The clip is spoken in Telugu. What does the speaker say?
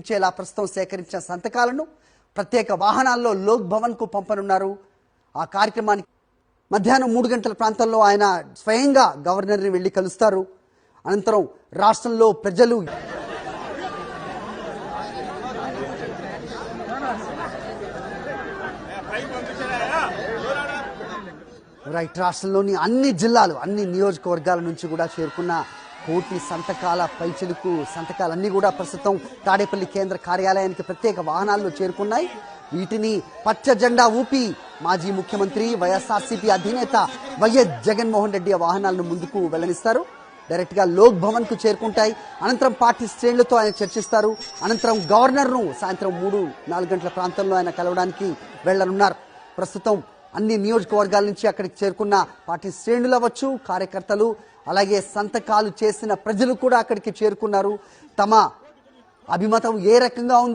ఉంచేలా ప్రస్తుతం సేకరించిన సంతకాలను ప్రత్యేక వాహనాల్లో లోక్ భవన్కు పంపనున్నారు. ఆ కార్యక్రమానికి మధ్యాహ్నం మూడు గంటల ప్రాంతంలో ఆయన స్వయంగా గవర్నర్ని వెళ్ళి కలుస్తారు. అనంతరం రాష్ట్రంలో ప్రజలు రైట్ రాష్ట్రంలోని అన్ని జిల్లాలు అన్ని నియోజకవర్గాల నుంచి కూడా చేరుకున్న కోటి సంతకాల పైచిలుకు సంతకాలన్నీ కూడా ప్రస్తుతం తాడేపల్లి కేంద్ర కార్యాలయానికి ప్రత్యేక వాహనాల్లో చేరుకున్నాయి. వీటిని పచ్చ జెండా ఊపి మాజీ ముఖ్యమంత్రి వైఎస్ఆర్సీపీ అధినేత వైఎస్ జగన్మోహన్ రెడ్డి వాహనాలను ముందుకు వెల్లనిస్తారు డైరెక్ట్గా లోక్ భవన్కు చేరుకుంటాయి. అనంతరం పార్టీ శ్రేణులతో ఆయన చర్చిస్తారు. అనంతరం గవర్నర్ను సాయంత్రం మూడు నాలుగు గంటల ప్రాంతంలో ఆయన కలవడానికి వెళ్ళనున్నారు. ప్రస్తుతం అన్ని నియోజకవర్గాల నుంచి అక్కడికి చేరుకున్న పార్టీ శ్రేణులు అవ్వచ్చు కార్యకర్తలు అలాగే సంతకాలు చేసిన ప్రజలు కూడా అక్కడికి చేరుకున్నారు. తమ అభిమతం ఏ రకంగా ఉంది?